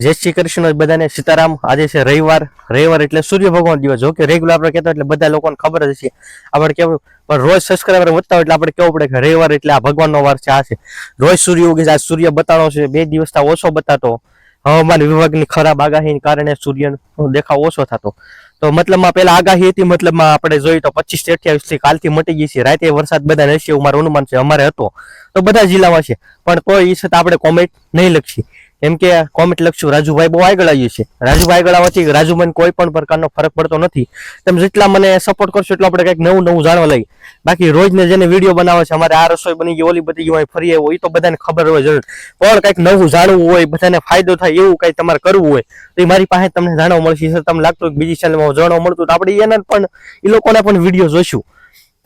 જય શ્રી કૃષ્ણ બધાને. સીતારામ, આજે છે રવિવાર. રવિવાર એટલે સૂર્ય ભગવાન દિવસ. જો કે રેગ્યુલર આપણે કહેતા એટલે બધા લોકોને ખબર જ છે આપણે કેવું પણ રોજ સબસ્ક્રાઈબર વધતા એટલે આપણે કેવું પડે કે રવિવાર એટલે આ ભગવાનનો વાર છે, આ છે. રોજ સૂર્ય ઉગે છે, આ સૂર્ય બતાડો છે. બે દિવસ ઓછો બતાતો. હવામાન વિભાગની ખરાબ આગાહીને કારણે સૂર્યનો દેખાવ ઓછો થતો. તો મતલબમાં પેલા આગાહી હતી, મતલબમાં આપણે જોઈએ તો પચીસથી અઠ્યાવીસથી કાલથી મટી ગઈ છે. રાતે વરસાદ બધા એવું મારું અનુમાન છે. અમારે હતો. તો બધા જિલ્લામાં છે. પણ તો એ છતાં આપણે કોમેન્ટ નહીં લખી કેમ કે કોમેન્ટ લખશું, રાજુભાઈ બહુ આગળ આવ્યું છે રાજુભાઈ આગળ આવવાથી મને કોઈ પણ પ્રકારનો ફરક પડતો નથી. તમે જેટલા મને સપોર્ટ કરશો એટલું આપણે કંઈક નવું નવું જાણવા લઈ બાકી રોજ ને જેને વીડિયો બનાવે છે, અમારે આ રસોઈ બની ગઈ, ઓલી બધી ગઈ, ફરી હોય એ તો બધાને ખબર હોય જરૂર. પણ કંઈક નવું જાણવું હોય, બધાને ફાયદો થાય એવું કંઈ તમારે કરવું હોય, તો એ મારી પાસે તમને જાણવા મળશે. તમને લાગતું બીજી ચેનલમાં જાણવા મળતું તો આપણે એને પણ એ લોકોને પણ વીડિયો જોઈશું.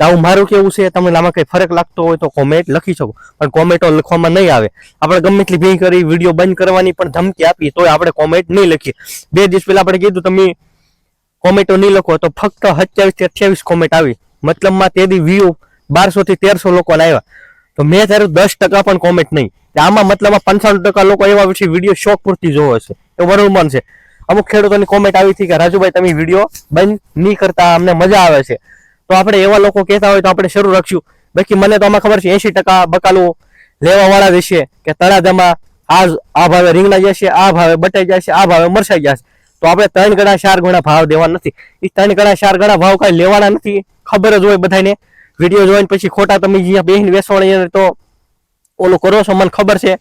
તો આવું મારું કેવું છે, તમને આમાં કંઈ ફરક લાગતો હોય તો કોમેન્ટ લખી શકો. પણ કોમેન્ટો લખવામાં નહીં આવે. આપણે ગમે એટલી ભી કરી, વીડિયો બંધ કરવાની પણ ધમકી આપી તોય આપણે કોમેન્ટ નહીં લખીએ. બે દિવસ પહેલાં આપણે કીધું, તમે કોમેન્ટો નહીં લખો, તો ફક્ત સત્યાવીસથી અઠ્યાવીસ કોમેન્ટ આવી. મતલબમાં તે દી વ્યૂ બારસો થી તેરસો લોકોને આવ્યા તો મેં ત્યારે દસ ટકા પણ કોમેન્ટ નહીં. આમાં મતલબમાં પંચાણું ટકા લોકો એવા વિશે વીડિયો શોખ પૂરતી જોવો છે. એ બરોબર છે. અમુક ખેડૂતોની કોમેન્ટ આવી હતી કે, રાજુભાઈ, તમે વીડિયો બંધ નહીં કરતા, અમને મજા આવે છે. તો આપણે એવા લોકો કહેતા હોય તો આપણે શરૂ રાખશું. બાકી મને તો આમાં ખબર છે એસી ટકા બકાલું લેવા વાળા વિશે કે તળાજામાં આ આ ભાવે રીંગણા જશે, આ ભાવે બટાઈ જશે, આ ભાવે મરસાઈ જશે. તો આપણે ત્રણ ગણા ચાર ગણા ભાવ દેવા નથી. એ ત્રણ ગણા ચાર ગણા ભાવ કઈ લેવાના નથી. ખબર જ હોય બધાને. વીડિયો જોઈને પછી ખોટા તમે જ્યાં બેહીને વેસવાણી તો ઓલું કરો છો, મને ખબર છે.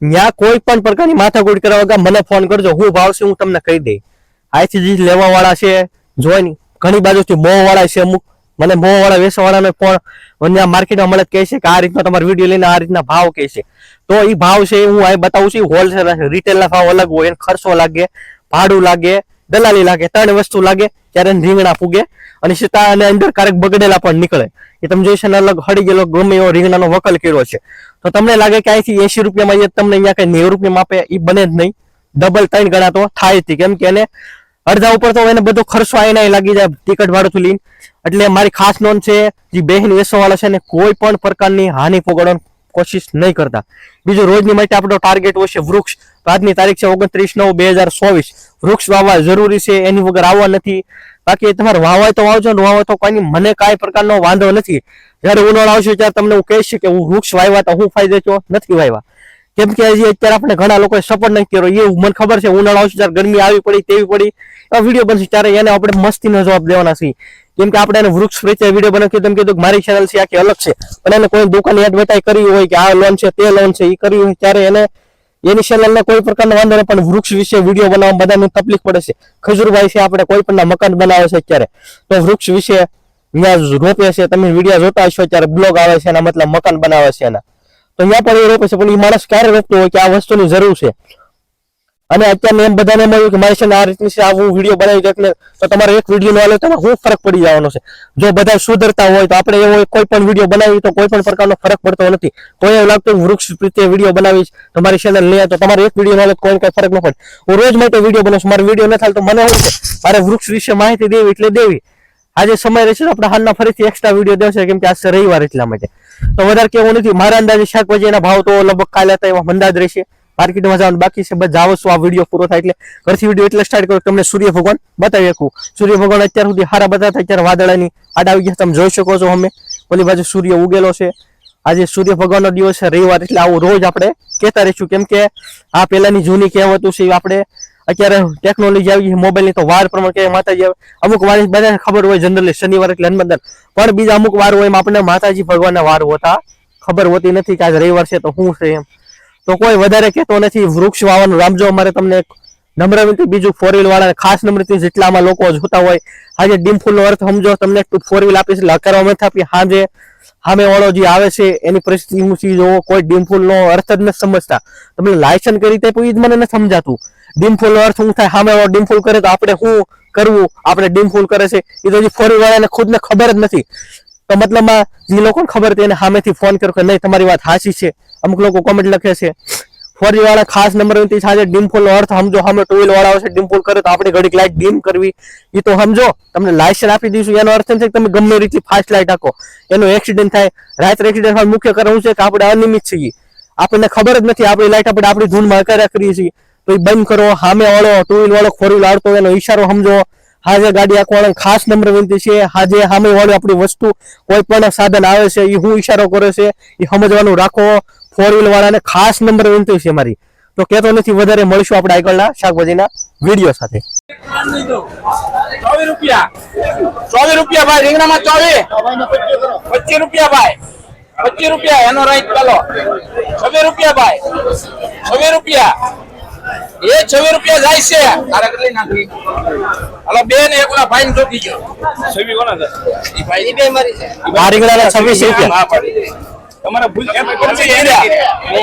ત્યાં કોઈ પણ પ્રકારની માથાકૂટ કરવા વગર મને ફોન કરજો, હું ભાવ છે હું તમને કહી દઈ આઈથી જે લેવા વાળા છે. જોઈને, ઘણી બાજુથી મોહ વાળા છે અમુક. મને મોવાળા વાળા પણ ફોન માર્કેટમાં મળે કહે છે કે આ રીતના તમારો વીડિયો લઈને આ રીતના ભાવ કહે છે. તો એ ભાવ છે હું અહીં બતાવું છું હોલસેલ રિટેલના ભાવ અલગ હોય, એને ખર્ચો લાગે, ભાડું લાગે, દલાલી લાગે, ત્રણ વસ્તુ લાગે, ત્યારે રીંગણા ફૂગે અને સીતા અને અંદર ક્યારેક બગડેલા પણ નીકળે. એ તમે જોઈ છે અલગ હળી ગયેલો ગમે એવો રીંગણાનો વકલ કર્યો છે. તો તમને લાગે કે અહીંથી એસી રૂપિયામાં તમને અહીંયા કઈ નેવું રૂપિયામાં આપે એ બને જ નહીં. ડબલ ત્રણ ગણા તો થાય હતી કેમ કે એને અડધા ઉપર તો એને બધો ખર્ચો આઈને લાગી જાય ટિકટ ભાડું લઈને. એટલે મારી ખાસ નોંધ છે, જે બહેન વેસવાવાળા છે ને, કોઈ પણ પ્રકારની હાનિ પોગાડવાની કોશિશ નહીં કરતા. બીજું, રોજની માટે આપણો ટાર્ગેટ હોય છે વૃક્ષ. આજની તારીખ છે ઓગણત્રીસ નવ બે હજાર ચોવીસ. વૃક્ષ વાવવા જરૂરી છે, એની વગર આવવા નથી. બાકી તમારે વાવાય તો વાવજો, ને વાવવા તો કોઈ મને કાંઈ પ્રકારનો વાંધો નથી. જ્યારે ઉનાળો આવશે ત્યારે તમને હું કહીશ કે હું વૃક્ષ વાવ્યા તો હું ફાયદો છો નથી વાવ્યા. કેમ કે હજી અત્યારે આપણે ઘણા લોકોએ સપોર્ટ નથી કર્યો. એ મને ખબર છે. ઉનાળો આવશે ત્યારે ગરમી આવી પડી, તેવી પડી. એવા વીડિયો બનશે ત્યારે એને આપણે મસ્તીનો જવાબ દેવાના છીએ. કેમ કે આપણે એને વૃક્ષ વેચે વીડિયો બનાવી કીધું કીધું મારી ચેનલ છે, આખી અલગ છે. પણ એને કોઈ દુકાન એડવર્ટાઈઝ કરી હોય કે આ લોન છે, તે લોન છે એ કરી હોય ત્યારે એને એની ચેનલને કોઈ પ્રકારનો વાંધો નહીં, પણ વૃક્ષ વિશે વીડિયો બનાવવા બધાને તકલીફ પડે છે. ખજૂરભાઈ છે, આપણે કોઈ પણ મકાન બનાવે છે અત્યારે. તો વૃક્ષ વિશે રોપે છે. તમે વીડિયો જોતા હશો ત્યારે બ્લોગ આવે છે, એના મતલબ મકાન બનાવે છે એના. તો અહીંયા પણ એ રોપે છે, પણ એ માણસ ક્યારે રોપતો હોય કે આ વસ્તુની જરૂર છે? અને અત્યારે એમ બધાને મળ્યું કે મારી છે આ રીતની છે, આવું વીડિયો બનાવી દે એટલે તો તમારે એક વીડિયો નો લે તો શું ફરક પડી જવાનો છે? જો બધા સુધરતા હોય તો આપણે એવો કોઈ પણ વીડિયો બનાવી, તો કોઈ પણ પ્રકારનો ફરક પડતો નથી. કોઈ એવું લાગતું વૃક્ષ પ્રત્યે વીડિયો બનાવીશ, તમારી ચેનલ લે, તો તમારે એક વીડિયો નો કોઈ કઈ ફરક ન પડે. હું રોજ માટે વીડિયો બનાવું મારો વીડિયો ન થાય તો મને હોય છે મારે વૃક્ષ વિશે માહિતી દેવી એટલે દેવી. આજે સમય રહેશે તો આપણે હાલના ફરીથી એક્સ્ટ્રા વીડિયો દેશે કેમ કે આજે રવિવાર એટલા માટે. તો વધારે કેવું નથી, મારા અંદાજે શાકભાજીના ભાવ તો લગભગ કાલે હતા, એવા અંદાજ રહેશે. માર્કેટમાં જવાનું બાકી છે બધા જાઓ છો, આ વીડિયો પૂરો થાય એટલે. ઘરથી વીડિયો એટલે સ્ટાર્ટ કરો, તમને સૂર્ય ભગવાન બતાવી શકું. સૂર્ય ભગવાન અત્યાર સુધી સારા બતાવતા અત્યારે વાદળાની આડ આવી ગયા, તમે જોઈ શકો છો અમે. ઓલી બાજુ સૂર્ય ઉગેલો છે. આજે સૂર્ય ભગવાનનો દિવસ છે, રવિવાર, એટલે આવું રોજ આપણે કહેતા રહીશું. કેમ કે આ પહેલાની જૂની કહેવતું છે આપણે અત્યારે ટેકનોલોજી આવી છે મોબાઈલની તો વાર પ્રમાણે કે માતાજી આવે અમુક વાર બધાને ખબર હોય જનરલી શનિવાર એટલે હનુમાન પણ બીજા અમુક વાર હોય એમ આપણને માતાજી ભગવાનના વાર હોતા ખબર હોતી નથી કે આજ રવિવાર છે તો શું છે એમ. તો કોઈ વધારે કહેતો નથી, વૃક્ષ વાવવાનું રામજો અમારે તમને નમ્ર વિનંતી, બીજું ફોર વ્હીલ વાળા ખાસ નમ્ર વિનંતી, જેટલામાં લોકો જોતા હોય, આજે ડીમફૂલ નો અર્થ સમજો, તમને ફોર વ્હીલ આપીશ એટલે અકારવા નથી આપી હાજે સામે વાળો જે આવે છે, એની પરિસ્થિતિ હું સી જોવો, કોઈ ડીમફૂલ નો અર્થ જ નથી સમજતા. તમને લાયસન્સ કરી તે કોઈ મને નથી સમજાતું. ડીમફૂલ નો અર્થ શું થાય, સામે વાળો ડીમફૂલ કરે તો આપણે શું કરવું? આપણે ડીમફૂલ કરે છે. એ તો ફોર વાળાને ખુદને ખબર જ નથી. તો મતલબમાં જે લોકોને ખબર હતી એને સામેથી ફોન કર્યો કે નહીં, તમારી વાત સાચી છે. અમુક લોકો કોમેન્ટ લખે છે ફોરી વાળા ખાસ નંબર નથી સાથે ડિમ્પોલ નો અર્થ સમજો, સામે ટુ વ્હીલ વાળા આવશે ડિમ્પોલ કરે તો આપણે ઘડીક લાઇટ ડીમ કરવી. એ તો સમજો, તમને લાયસન્સ આપી દઈશું, એનો અર્થ એમ છે તમે ગમે રીતે ફાસ્ટ લાઇટ આપો. એનો એક્સિડન્ટ થાય, રાત્રે એક્સિડન્ટ થાય મુખ્ય કારણ છે કે આપણે અનિયમિત છીએ. આપણને ખબર જ નથી, આપણી લાઇટ આપણે આપણી ધૂનમાં અકાર્યા કરીએ છીએ. તો એ બંધ કરો, સામે વાળો ટુ વ્હીલ વાળો ફોર વ્હીલ એનો ઈશારો સમજો. હાજે ગાડી આખો ખાસ નંબર વિનંતી છે, હાજે સામે વાળી આપણી વસ્તુ કોઈ પણ સાધન આવે છે એ હું ઈશારો કરે છે એ સમજવાનું રાખો. ફોર વ્હીલ વાળાને ખાસ નંબર વિનંતી છે મારી. તો કેતો નથી વધારે મળીશું આપણે આગળના શાકભાજીના વીડિયો સાથે. ચોવીસ રૂપિયા. ચોવીસ રૂપિયા ભાઈ રીંગણામાં ચોવીસ. પચીસ રૂપિયા ભાઈ. પચીસ રૂપિયા એનો રાઈટ ચાલો. છવ્વીસ રૂપિયા ભાઈ. છવ્વીસ રૂપિયા. એ છવ્વીસ રૂપિયા જાય છે. તારે કેટલી નાખી? હાલો બે ને એકલા ભાઈ ને જોતી ગયો. છવ્વીસ કોના છે? ભાઈ બે મારી છે. આ છવ્વીસ રૂપિયા. તમારા ભૂલ કેમ કરશે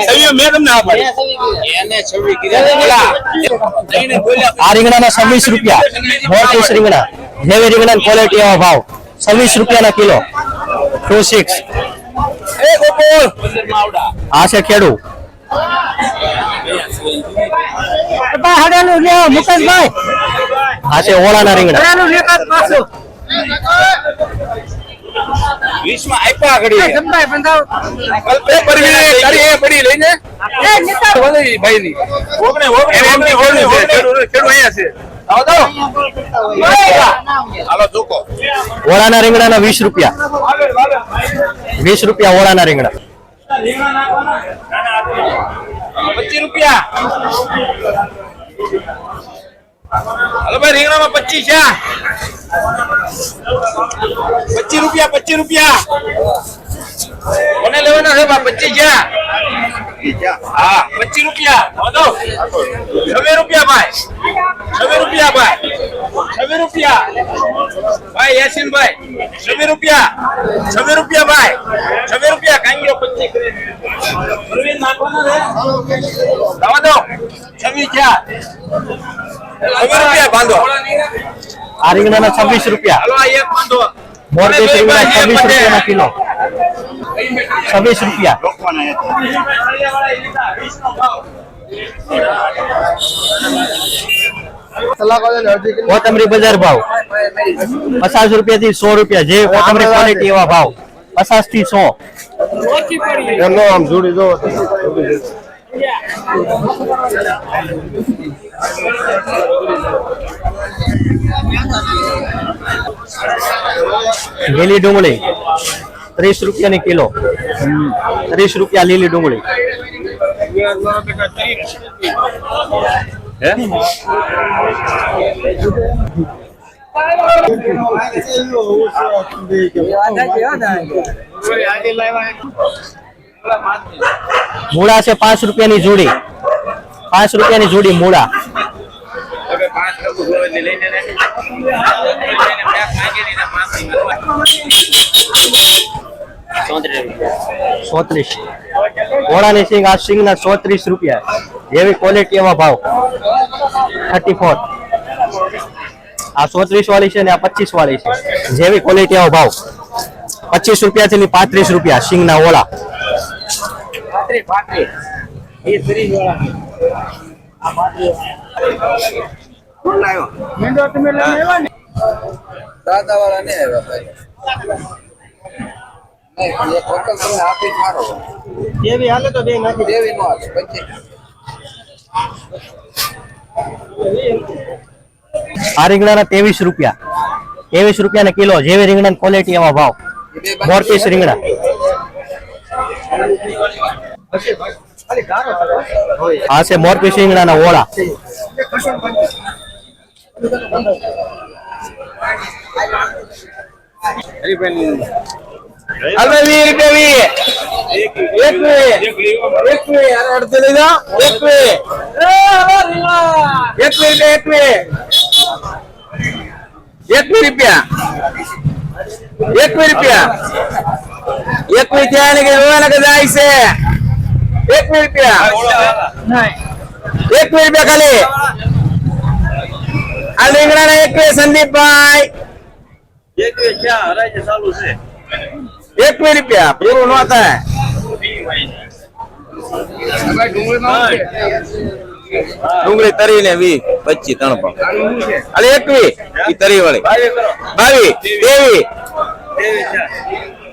છવ્વીસ મે તમને આ પાડી એને છવી કીધા. જઈને બોલ્યા. આ રીંગણાના છવ્વીસ રૂપિયા. મોરપીસ રીંગણા. જેવી રીંગણા ક્વોલિટી એવા ભાવ. છવ્વીસ રૂપિયાના કિલો. ટુ સિક્સ એ ગોપાલ આ છે ખેડૂ આ છે ઓળાના રીંગણા. વીસમાં આપ્યા ઘડી કલ્પે પરવી કરી એ પડી લઈને. વળી ભાઈ ની ઓગણે ઓગણે ઓગણે ઓગણે ઓગણે. ખેડુ અહીંયા છે. આવો તો. હાલો જોકો ઓળાના રીંગણાના વીસ રૂપિયા. વીસ રૂપિયા ઓળાના રીંગણા. પચીસ રૂપિયા. હાલો ભાઈ રીંગણામાં પચીસ છે. પચીસ રૂપિયા પચીસ રૂપિયા. કોને લેવાના છે બા પચીસ છે? હા પચીસ રૂપિયા. છવ્વીસ રૂપિયા ભાઈ. છવ્વીસ રૂપિયા ભાઈ. છવ્વીસ રૂપિયા. ભાઈ યાસીન ભાઈ છવ્વીસ રૂપિયા. છવ્વીસ રૂપિયા ભાઈ. છવ્વીસ રૂપિયા કાંગીઓ પચીસ. પ્રવીણ નાખવાના છે? દો. છવ્વીસ ચાર છવ્વીસ રૂપિયા બાંધો આ રીંગણાના છવ્વીસ રૂપિયા. હાલો આ એક બાંધો. મોરપીસ રીંગણા છવ્વીસ રૂપિયાના કિલો. છવ્વીસ રૂપિયા. કોથમરી બજાર ભાવ. પચાસ રૂપિયા થી સો રૂપિયા. જે કોથમરી ક્વોલિટી એવા ભાવ. પચાસથી સો એમનો આમ જોડી જો લીલી ડુંગળી ત્રીસ રૂપિયાની કિલો ત્રીસ રૂપિયા લીલી ડુંગળી મૂળા છે પાંચ રૂપિયાની જોડી. પાંચ રૂપિયાની જોડી મૂળા. રૂપિયા. જેવી ક્વોલિટી ભાવ. થર્ટી ફોર આ ચોત્રીસ વાળી છે ને આ પચીસ વાળી છે. જેવી ક્વોલિટી એવા ભાવ. પચીસ રૂપિયા થી પાંત્રીસ રૂપિયા સિંગ ના ઓળા દાદા વાળા ને? આવ્યા ભાઈ. નહીં પણ એક હોટલ તમને આપી જ મારો. જેવી હાલે તો બે નાખી દેવી નો આપે પછી. આ રીંગણાના ત્રેવીસ રૂપિયા. ત્રેવીસ રૂપિયા કિલો જેવી રીંગણા ક્વોલિટી એવા ભાવ. એ મોરપીસ રીંગણા. આ છે મોરપીસ રીંગણાના ઓળા અરે એક વીસ. એક રૂપિયા એક રૂપિયા. એક ને કે રોવાના કે જાય છે. એક વીસ રૂપિયા એક વીસ રૂપિયા ખાલી આ રીંગણાના એક વીસ સંદીપભાઈ એકવીસ રૂપિયા પૂરું ન થાય ડુંગળી તરી ને વી પચીસ ત્રણ ભાવ અરે એકવી ઈ તરી વાળી બાવી તેવી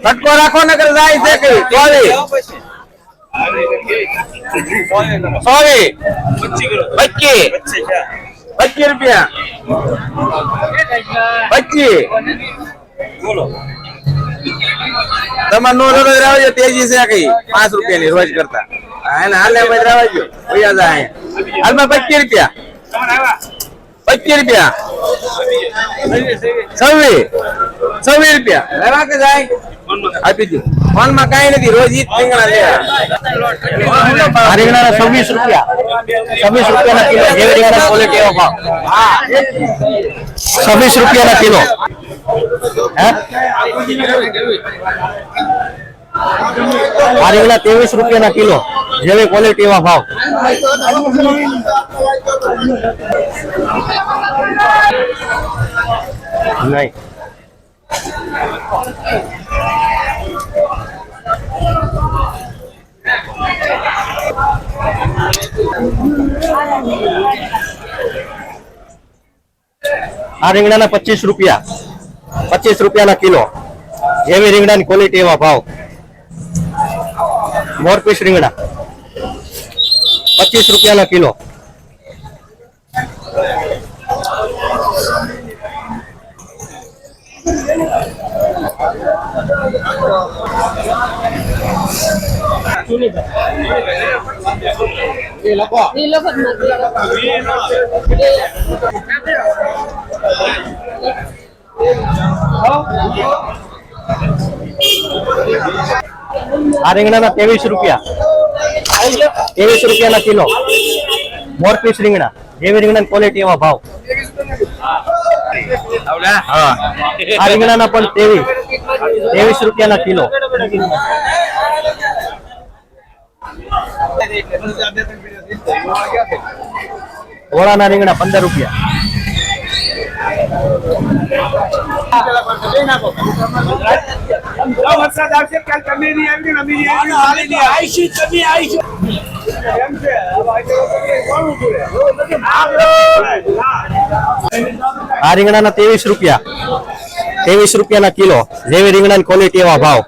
ફટકો રાખો ને જાય છે કે ચોવીસ સોવી પચી પચી રૂપિયા. પચીસ. તમારે નો લડો રાવજો તેજી છે કઈ. પાંચ રૂપિયા રોજ કરતા. એને હાલે જાય હાલમાં પચીસ રૂપિયા. પચીસ રૂપિયા. છવ્વીસ. છવ્વીસ રૂપિયા. આપી દઉં ફોનમાં કઈ નથી, રોજ ઈ રીંગણા લે આ રીંગણાના છવ્વીસ રૂપિયા. છવ્વીસ રૂપિયાના કિલો, જેવી રીંગણા ક્વોલિટી એવો ભાવ. છવ્વીસ રૂપિયાના કિલો. હે? આ રીંગણા ત્રેવીસ રૂપિયાના કિલો, જેવી ક્વોલિટી એવા ભાવ. નહીં. આ રીંગણાના પચીસ રૂપિયા. પચીસ રૂપિયાના કિલો. જેવી રીંગણાની ક્વોલિટી એવા ભાવ. મોરપીસ રીંગણા. પચીસ રૂપિયાના કિલો. આ રીંગણાના ત્રેવીસ રૂપિયા ત્રેવીસ રૂપિયાના કિલો મોરપીસ રીંગણા જેવી રીંગણા ક્વોલિટી એવા ભાવ હા. આ રીંગણાના પણ ત્રેવીસ. ત્રેવીસ રૂપિયાના કિલો. ઓળાના રીંગણા પંદર રૂપિયા. વરસાદ આવશે કાલ તમે નહીં આવી ને અમે નહીં આવી આઈશી તમે છે આ રીંગણાના ત્રેવીસ રૂપિયા. ત્રેવીસ રૂપિયાના કિલો. જેવી રીંગણાની ક્વોલિટી એવા ભાવ.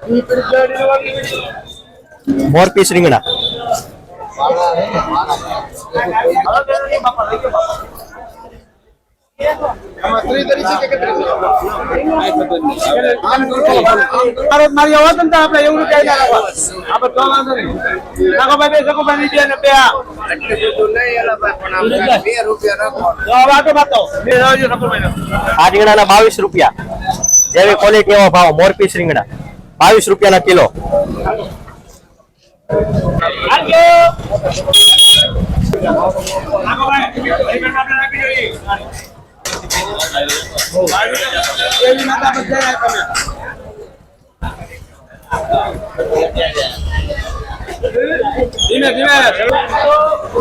મોરપીસ રીંગણા. ભારત મારી અવાજ ને આપડે એવું કઈ ના રાખવા આપડે તો વાંધો નહીં. નાગોભાઈ બે સકો ભાઈ બે ને બે આ. રીંગણાના બાવીસ રૂપિયા. જેવી ક્વોલિટી એવા ભાવ મોરપીસ રીંગણા. બાવીસ રૂપિયાના કિલો.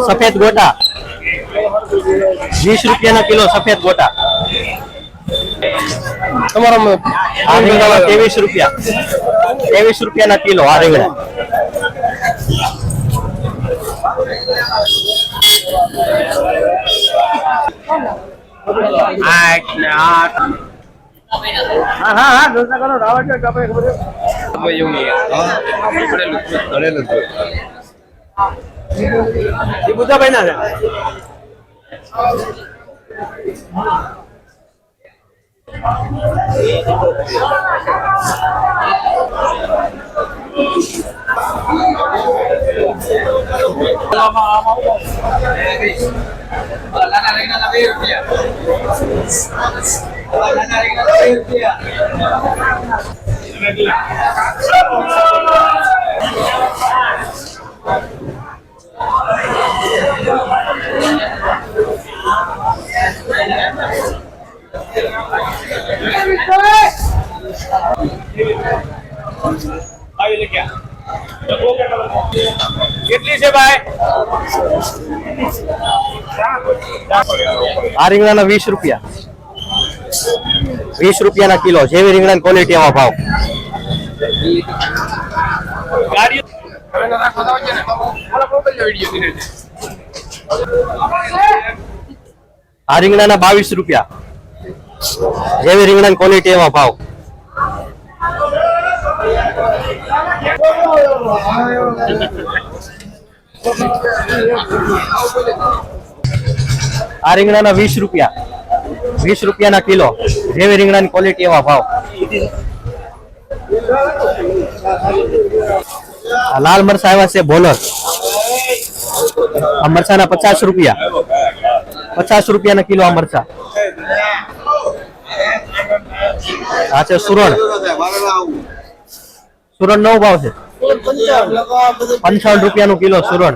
સફેદ ગોટા. વીસ રૂપિયાના કિલો સફેદ ગોટા. તમારો આ રીંગણા ત્રેવીસ રૂપિયા. ત્રેવીસ રૂપિયાના કિલો આ રીંગણા. આઠ ને આઠ હા હા હા ધંધા કરો રાવણ છે આપણે ખબર છે એ બુદ્ધાભાઈ ના છે เรามาเรามาเปิดร้านอะไรนะพี่เนี่ยเปิดร้านอะไรนะพี่เนี่ยเฮ้ย કેટલી છે ભાઈ? આ રીંગણાના વીસ રૂપિયા. વીસ રૂપિયાના કિલો જેવી રીંગણા ક્વોલિટી એવા ભાવ. આ રીંગણાના બાવીસ રૂપિયા. જેવી રીંગણાની ક્વોલિટી એવા ભાવ. આ રીંગણાના વીસ રૂપિયા. વીસ રૂપિયાના કિલો. જેવી રીંગણાની ક્વોલિટી એવા ભાવ. આ લાલ મરચા આવ્યા છે બોલર આ મરચાના પચાસ રૂપિયા. પચાસ રૂપિયાના કિલો આ મરચા. આ છે સુરણ. સુરણ નવો ભાવ છે. પંચાવન. રૂપિયાનું કિલો સુરણ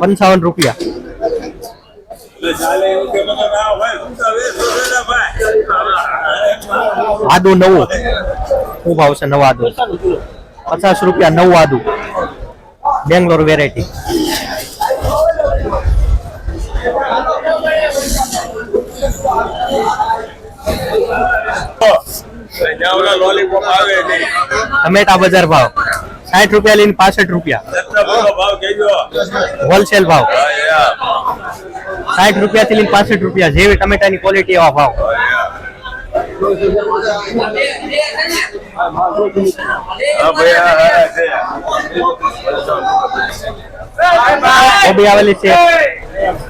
પંચાવન રૂપિયા. આદુ નવું. શું ભાવ છે નવા આદુ? પચાસ રૂપિયા નવું આદુ. બેંગ્લોર વેરાયટી. લોલીપોપ આવે નહીં. ટમેટા બજાર ભાવ. સાઠ રૂપિયા લઈને પાસઠ રૂપિયા. ભાવ કેજો હોલસેલ ભાવ. સાઠ રૂપિયા થી લઈને પાસઠ રૂપિયા જેવી ટમેટાની ક્વોલિટી એવા ભાવ. કોબી આવેલી છે.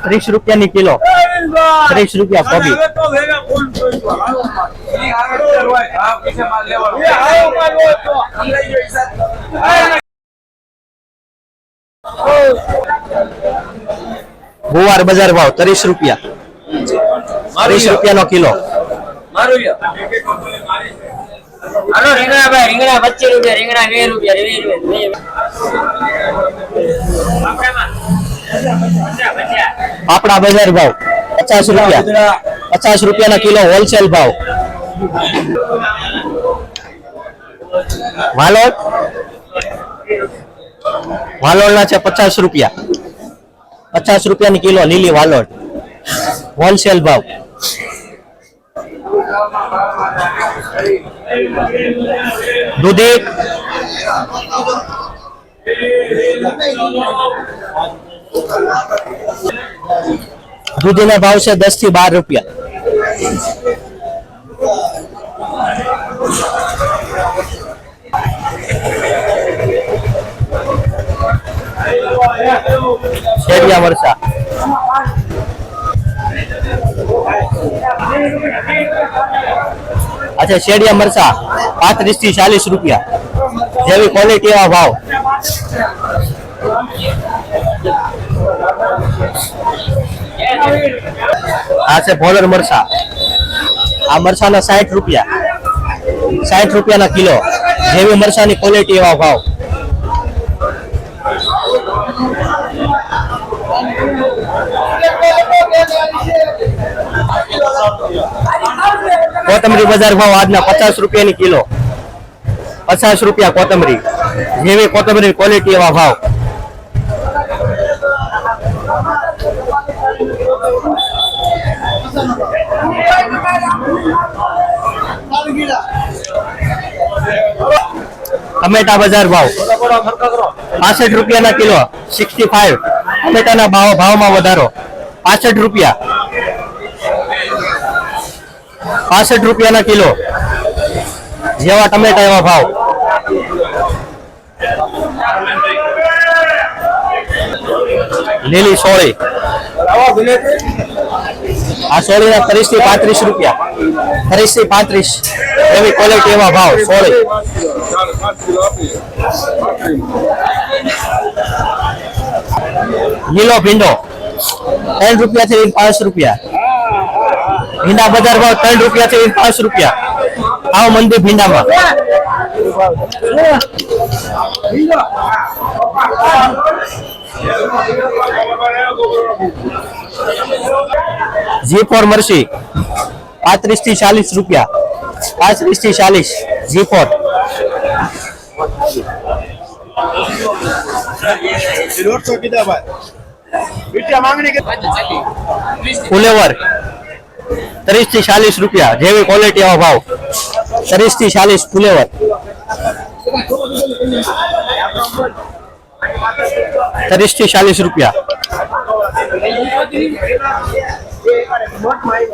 ત્રીસ રૂપિયાની કિલો. ત્રીસ રૂપિયા કોબી ગુવાર બજાર ભાવ ત્રીસ રૂપિયા. ત્રીસ રૂપિયાનો કિલો. હાલો રીંગણા ભાઈ રીંગણા પચીસ રૂપિયા રીંગણા વીસ રૂપિયા વીસ રૂપિયા પાપડા બજાર ભાવ પચાસ રૂપિયા. પચાસ રૂપિયાના કિલો હોલસેલ ભાવ. વાલોડ વાલોડના છે પચાસ રૂપિયા. પચાસ રૂપિયાની કિલો લીલી વાલોડ હોલસેલ ભાવ. દૂધી દૂધીના ભાવ છે દસથી બાર રૂપિયા. શેરિયા વર્ષા. અચ્છા, શેડિયા મરચા પાંત્રીસથી ચાલીસ રૂપિયા. જેવી ક્વોલિટી એવા ભાવ. આ છે ભોલર મરચા આ મરચાના સાઠ રૂપિયા. સાઠ રૂપિયાના કિલો. જેવી મરચાની ક્વોલિટી એવા ભાવ. કોથમરી બજાર ભાવ આજના પચાસ રૂપિયાની કિલો. પચાસ રૂપિયા કોથમરી. જેવી કોથમરી ક્વોલિટી એવા ભાવ. ટમેટા બજાર ભાવ. પાસઠ રૂપિયાના કિલો સિક્સટી ફાઈવ ટમેટાના ભાવ ભાવમાં વધારો. પાસઠ રૂપિયા. પાસઠ રૂપિયાના કિલો. જેવા ટમેટા એવા ભાવ. લીલી સોળી. આ સોળીના ત્રીસથી પાંત્રીસ રૂપિયા. ત્રીસથી પાંત્રીસ. એવી ક્વોલિટી એવા ભાવ, સોળી. લીલો ભીંડો, ત્રણ રૂપિયા થી પાંચ રૂપિયા. ભીંડા બજાર ભાવ ત્રણ રૂપિયા થી પાંચ રૂપિયા. આવો મંદિર ભીંડામાં. જી ફોર મરસી પાંત્રીસથી ચાલીસ રૂપિયા. પાંત્રીસથી ચાલીસ. G four. દોઢસો કીધા ભાઈ મીઠા માંગણી કે ફુલેવર. ત્રીસથી ચાલીસ રૂપિયા. જેવી ક્વોલિટી એવા ભાવ. ત્રીસથી ચાલીસ ફુલેવર. ત્રીસથી ચાલીસ રૂપિયા. Buat main.